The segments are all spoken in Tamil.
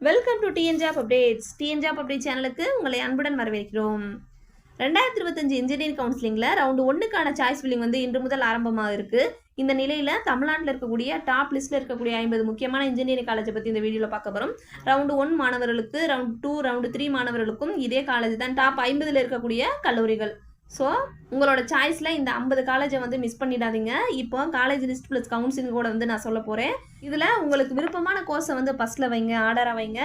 Welcome to TN job updates TN job update சேனலுக்கு உங்களை அன்புடன் வரவேற்கிறோம். ரெண்டாயிரத்தி இருபத்தஞ்சு இன்ஜினியரிங் கவுன்சிலிங்கில் ரவுண்டு ஒன்றுக்கான சாய்ஸ் ஃபில்லிங் வந்து இன்று முதல் ஆரம்பமாக இருக்குது இந்த நிலையில் தமிழ்நாட்டில் இருக்கக்கூடிய டாப் லிஸ்ட்டில் இருக்கக்கூடிய ஐம்பது முக்கியமான இன்ஜினியரிங் காலேஜை பற்றி இந்த வீடியோவில் பார்க்க போகிறோம் ரவுண்டு ஒன் மாணவர்களுக்கு ரவுண்ட் டூ ரவுண்டு த்ரீ மாணவர்களுக்கும் இதே காலேஜ் தான் டாப் ஐம்பதில் இருக்கக்கூடிய கல்லூரிகள். ஸோ உங்களோட சாய்ஸில் இந்த ஐம்பது காலேஜை வந்து மிஸ் பண்ணிடாதீங்க. இப்போ காலேஜ் லிஸ்ட் ப்ளஸ் கவுன்சிலிங் கூட வந்து நான் சொல்ல போகிறேன் இதில் உங்களுக்கு விருப்பமான கோர்ஸை வந்து ஃபஸ்ட்டில் வைங்க ஆர்டராக வைங்க.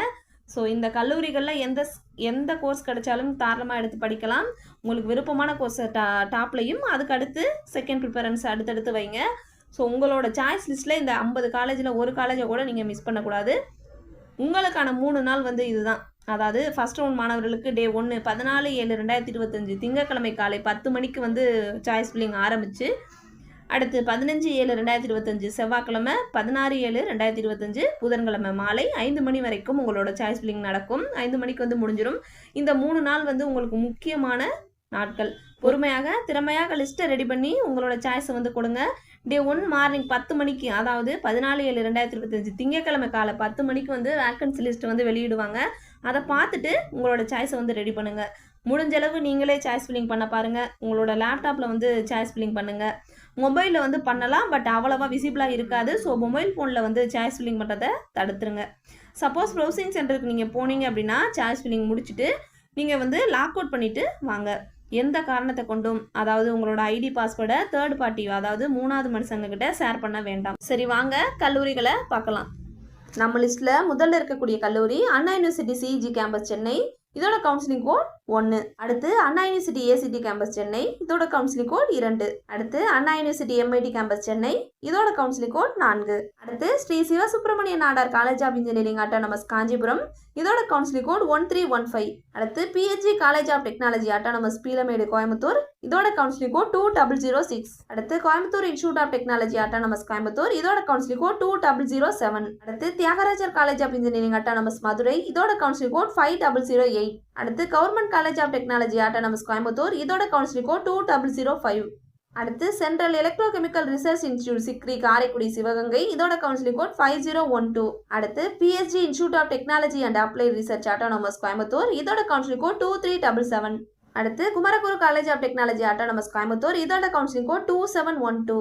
ஸோ இந்த கல்லூரிகளில் எந்த எந்த கோர்ஸ் கிடைச்சாலும் தாராளமாக எடுத்து படிக்கலாம். உங்களுக்கு விருப்பமான கோர்ஸை டா டாப்லையும் அதுக்கு அடுத்து செகண்ட் ப்ரிஃபரன்ஸ் அடுத்தடுத்து வைங்க. ஸோ உங்களோட சாய்ஸ் லிஸ்ட்டில் இந்த ஐம்பது காலேஜில் ஒரு காலேஜை கூட நீங்கள் மிஸ் பண்ணக்கூடாது. உங்களுக்கான மூணு நாள் வந்து இதுதான். அதாவது ஃபஸ்ட் ரவுண்ட் மாணவர்களுக்கு டே ஒன்று பதினாலு ஏழு ரெண்டாயிரத்தி இருபத்தஞ்சி திங்கட்கிழமை காலை பத்து மணிக்கு வந்து சாய்ஸ் ஃபில்லிங் ஆரம்பித்து அடுத்து பதினஞ்சு ஏழு ரெண்டாயிரத்தி இருபத்தஞ்சு செவ்வாய்க்கிழமை பதினாறு ஏழு ரெண்டாயிரத்தி இருபத்தஞ்சு புதன்கிழமை மாலை ஐந்து மணி வரைக்கும் உங்களோட சாய்ஸ் ஃபில்லிங் நடக்கும். ஐந்து மணிக்கு வந்து முடிஞ்சிடும் இந்த மூணு நாள் வந்து உங்களுக்கு முக்கியமான நாட்கள். பொறுமையாக திறமையாக லிஸ்ட்டை ரெடி பண்ணி உங்களோட சாய்ஸை வந்து கொடுங்க. டே ஒன் மார்னிங் பத்து மணிக்கு அதாவது பதினாலு ஏழு ரெண்டாயிரத்தி இருபத்தஞ்சு திங்கக்கிழமை காலை பத்து மணிக்கு வந்து வேக்கன்சி லிஸ்ட் வந்து வெளியிடுவாங்க. அதை பார்த்துட்டு உங்களோட சாய்ஸை வந்து ரெடி பண்ணுங்கள் முடிஞ்சளவு நீங்களே சாய்ஸ் ஃபில்லிங் பண்ண பாருங்கள் உங்களோட லேப்டாப்பில் வந்து சாய்ஸ் ஃபில்லிங் பண்ணுங்கள் மொபைலில் வந்து பண்ணலாம் பட் அவ்வளோவா விசிபிளாக இருக்காது. ஸோ மொபைல் ஃபோனில் வந்து சாய்ஸ் ஃபில்லிங் பண்ணுறதை தடுத்துருங்க. சப்போஸ் ப்ரௌசிங் சென்டருக்கு நீங்கள் போனீங்க அப்படின்னா சாய்ஸ் ஃபில்லிங் முடிச்சுட்டு நீங்கள் வந்து லாக் அவுட் பண்ணிவிட்டு வாங்க. எந்த காரணத்தை கொண்டும்? அதாவது உங்களோட ஐடி பாஸ்வேர்டை தேர்ட் பார்ட்டி அதாவது மூணாவது மனுஷங்கக்கிட்ட ஷேர் பண்ண வேண்டாம். சரி வாங்க. கல்லூரிகளை பார்க்கலாம். நம்ம லிஸ்ட்டில் முதல்ல இருக்கக்கூடிய கல்லூரி Anna university CEG campus Chennai. இதோட கவுன்சிலிங் கோட் ஒன்று அடுத்து Anna university ACT campus Chennai இதோட கவுன்சிலிங் கோட் இரண்டு. அடுத்து Anna university MIT campus Chennai இதோட கவுன்சிலிங் கோட் நான்கு. அடுத்து Sri Sivasubramaniya Nadar college of engineering autonomous Kanchipuram இதோட counselling code one three one five. அடுத்து PSG college of technology autonomous Peelamedu Coimbatore இதோட counselling code two double zero six அடுத்து Coimbatore institute of technology autonomous Coimbatore இதோட counselling code two double zero seven அடுத்து Thiagarajar college of engineering autonomous Madurai இதோட counselling code five double zero eight அடுத்து government college of technology autonomous Coimbatore இதோட counselling code two double zero five அடுத்து central electrochemical research institute CECRI Karaikudi Sivaganga இதோட counselling code five zero one two அடுத்து PSG institute of technology and applied research autonomous Coimbatore இதோட counselling code two three double seven அடுத்து Kumaraguru college of technology autonomous Coimbatore. இதோட counselling code two seven one two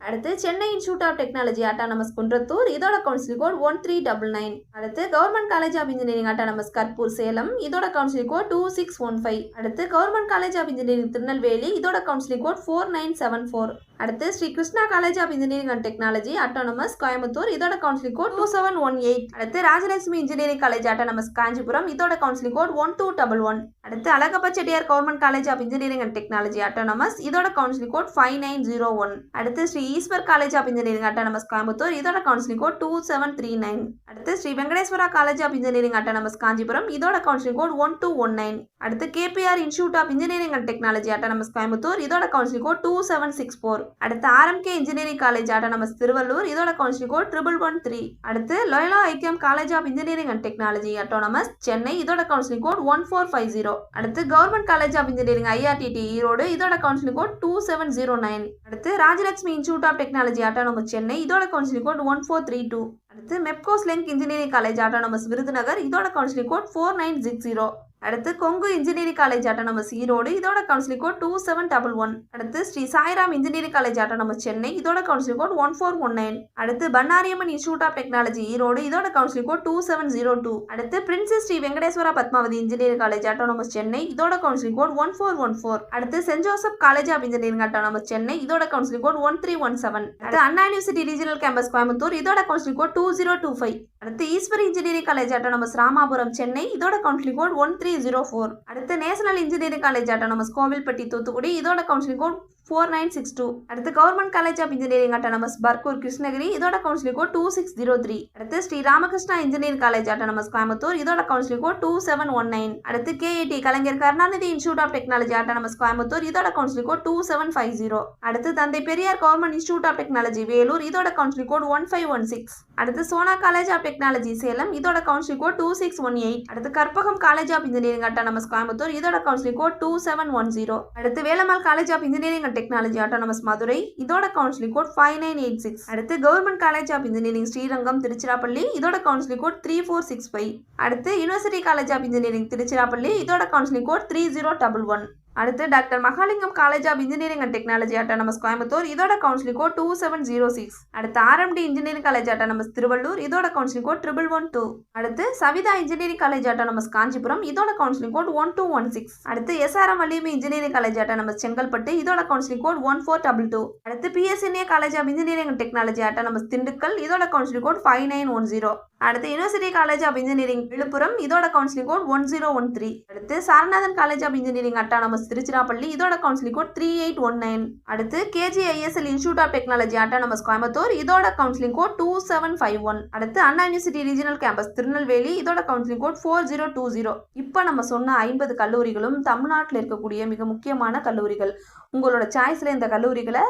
அடுத்து Chennai institute of technology autonomous Kundrathur இதோட council code one three double nine அடுத்து government college of engineering autonomous Karuppur Salem இதோட counselling code two six one five அடுத்து government college of engineering Tirunelveli இதோட counselling code four nine seven four அடுத்து Sri Krishna college of engineering and technology autonomous Coimbatore இதோட counselling code two seven one eight அடுத்து Rajalakshmi engineering college autonomous Kanchipuram இதோட counselling code one two double one அடுத்து Alagappa Chettiar government college of engineering and technology autonomous இதோட counselling code five nine zero one அடுத்து Sri Eshwar college of engineering autonomous Coimbatore இதோட counselling code two seven three nine அடுத்து Sri Venkateswara college of engineering autonomous Kanchipuram இதோட counselling code one two one nine அடுத்து KPR institute of engineering and technology autonomous Coimbatore இதோட counselling code two seven six four அடுத்து RMK engineering college autonomous Tiruvallur இதோட counselling code triple one three அடுத்து Loyola ICAM college of engineering and technology autonomous Chennai இதோட counselling code one four five zero அடுத்து government college of engineering IRTT Erode இதோட counselling code two seven zero nine அடுத்து Rajalakshmi institute of technology autonomous Chennai இதோட counselling code one four three two அடுத்து Mepco Schlenk engineering college autonomous Virudhunagar. இதோட counselling code four nine six zero அடுத்து Kongu engineering college autonomous Erode இதோட counselling code two seven double one அடுத்து Sri Sairam engineering college autonomous Chennai இதோட counselling code one four one nine அடுத்து Bannari Amman institute of technology Erode இதோட counselling code two seven zero two அடுத்து Prince Sri Venkateswara Padmavathi engineering college autonomous Chennai இதோட counselling code one four one four அடுத்து St Joseph college of engineering autonomous Chennai இதோட counselling code one three one seven அடுத்து Anna university regional campus Coimbatore இதோட counselling code two zero two five அடுத்து Easwari engineering college autonomous Ramapuram Chennai இதோட counselling code one three zero four அடுத்து national engineering college autonomous Kovilpatti Thoothukudi. இதோட counselling code four nine six two அடுத்து government college of engineering autonomous Bargur Krishnagiri இதோட counselling code two six zero three அடுத்து Sri Ramakrishna engineering college autonomous Coimbatore. இதோட counselling code two seven one nine அடுத்து KIT Kalaignar Karunanidhi institute of technology autonomous Coimbatore. இதோட counselling code two seven five zero அடுத்து Thanthai Periyar government institute of technology Vellore. இதோட counselling code one five one six அடுத்து Sona college of technology Salem. இதோட counselling code two six one eight அடுத்து Karpagam college of engineering autonomous Coimbatore. இதோட counselling code two seven one zero அடுத்து Velammal college of engineering and technology autonomous Madurai. இதோட counselling code five nine eight six அடுத்து government college of engineering Srirangam Tiruchirappalli. இதோட counselling code three four six five அடுத்து university college of engineering Tiruchirappalli. இதோட counselling code three zero double one அடுத்து doctor Mahalingam college of engineering and technology autonomous Coimbatore. இதோட counselling code two seven zero six அடுத்து RMD engineering college autonomous Tiruvallur. இதோட counselling code triple one two அடுத்து Saveetha engineering college autonomous Kanchipuram. இதோட counselling code one two one six அடுத்து SRM Valliammai engineering college autonomous Chengalpattu. இதோட counselling code one four double two அடுத்து PSNA college of engineering and technology autonomous Dindigul. இதோட counselling code five nine one zero அடுத்து university college of engineering Villupuram இதோட counselling code one zero one three அடுத்து Saranathan college of engineering autonomous Tiruchirappalli இதோட counselling code three eight one nine அடுத்து KGISL institute of technology autonomous Coimbatore இதோட counselling code two seven five one அடுத்து Anna university regional campus Tirunelveli இதோட counselling code four zero two zero இப்போ நம்ம சொன்ன ஐம்பது கல்லூரிகளும் தமிழ்நாட்டில் இருக்கக்கூடிய மிக முக்கியமான கல்லூரிகள். உங்களோட சாய்ஸில் இந்த கல்லூரிகளை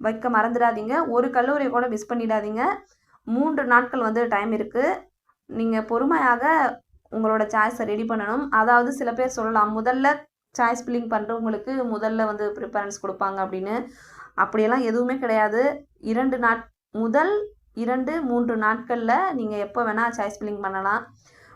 வைக்க மறந்துடாதீங்க. ஒரு கல்லூரியை கூட மிஸ் பண்ணிடாதீங்க. மூன்று நாட்கள் வந்து டைம் இருக்குது நீங்கள் பொறுமையாக உங்களோட சாய்ஸை ரெடி பண்ணணும். அதாவது சில பேர் சொல்லலாம் முதல்ல சாய்ஸ் பில்லிங் பண்ணுறவங்களுக்கு முதல்ல வந்து ப்ரிஃபரன்ஸ் கொடுப்பாங்க அப்படின்னு. அப்படியெல்லாம் எதுவுமே கிடையாது. இரண்டு நாட் முதல் இரண்டு மூன்று நாட்களில் நீங்கள் எப்போ வேணால் சாய்ஸ் பில்லிங் பண்ணலாம்.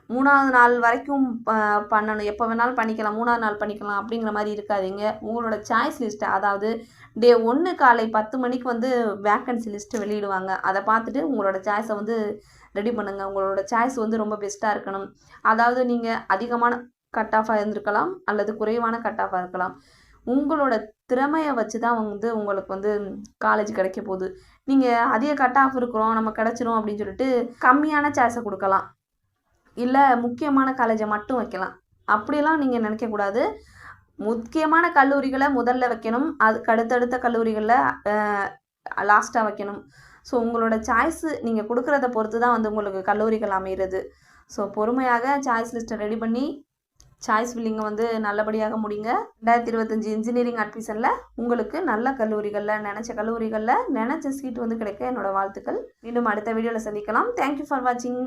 மூணாவது நாள் வரைக்கும் ப- பண்ணணும். எப்போ வேணாலும் பண்ணிக்கலாம். மூணாவது நாள் பண்ணிக்கலாம் அப்படிங்கிற மாதிரி இருக்காதீங்க. உங்களோட சாய்ஸ் லிஸ்ட்டு அதாவது டே ஒன்று காலை பத்து மணிக்கு வந்து வேக்கன்சி லிஸ்ட்டு வெளியிடுவாங்க. அதை பார்த்துட்டு உங்களோட சாய்ஸை வந்து ரெடி பண்ணுங்கள் உங்களோட சாய்ஸ் வந்து ரொம்ப பெஸ்ட்டாக இருக்கணும். அதாவது நீங்கள் அதிகமான கட் ஆஃபாக இருந்திருக்கலாம் அல்லது குறைவான கட் ஆஃபாக இருக்கலாம். உங்களோட திறமையை வச்சு தான் வந்து உங்களுக்கு வந்து காலேஜ் கிடைக்க போகுது. நீங்கள் அதிக கட் ஆஃப் இருக்கிறோம் நம்ம கிடச்சிரும் அப்படின்னு சொல்லிட்டு கம்மியான சாய்ஸை கொடுக்கலாம். இல்லை முக்கியமான காலேஜை மட்டும் வைக்கலாம். அப்படிலாம் நீங்கள் நினைக்கக்கூடாது முக்கியமான கல்லூரிகளை முதல்ல வைக்கணும். அதுக்கு அடுத்தடுத்த கல்லூரிகளில் லாஸ்ட்டாக வைக்கணும். ஸோ உங்களோட சாய்ஸு நீங்கள் கொடுக்குறத பொறுத்து தான் வந்து உங்களுக்கு கல்லூரிகள் அமைகிறது ஸோ பொறுமையாக சாய்ஸ் லிஸ்ட்டை ரெடி பண்ணி சாய்ஸ் ஃபில்லிங்கை வந்து நல்லபடியாக முடிங்க. ரெண்டாயிரத்தி இருபத்தஞ்சி இன்ஜினியரிங் அட்மிஷனில் உங்களுக்கு நல்ல கல்லூரிகளில் நினச்ச கல்லூரிகளில் நினச்ச சீட் வந்து கிடைக்க என்னோடய வாழ்த்துக்கள். மீண்டும் அடுத்த வீடியோவில் சந்திக்கலாம். தேங்க்யூ ஃபார் வாட்சிங்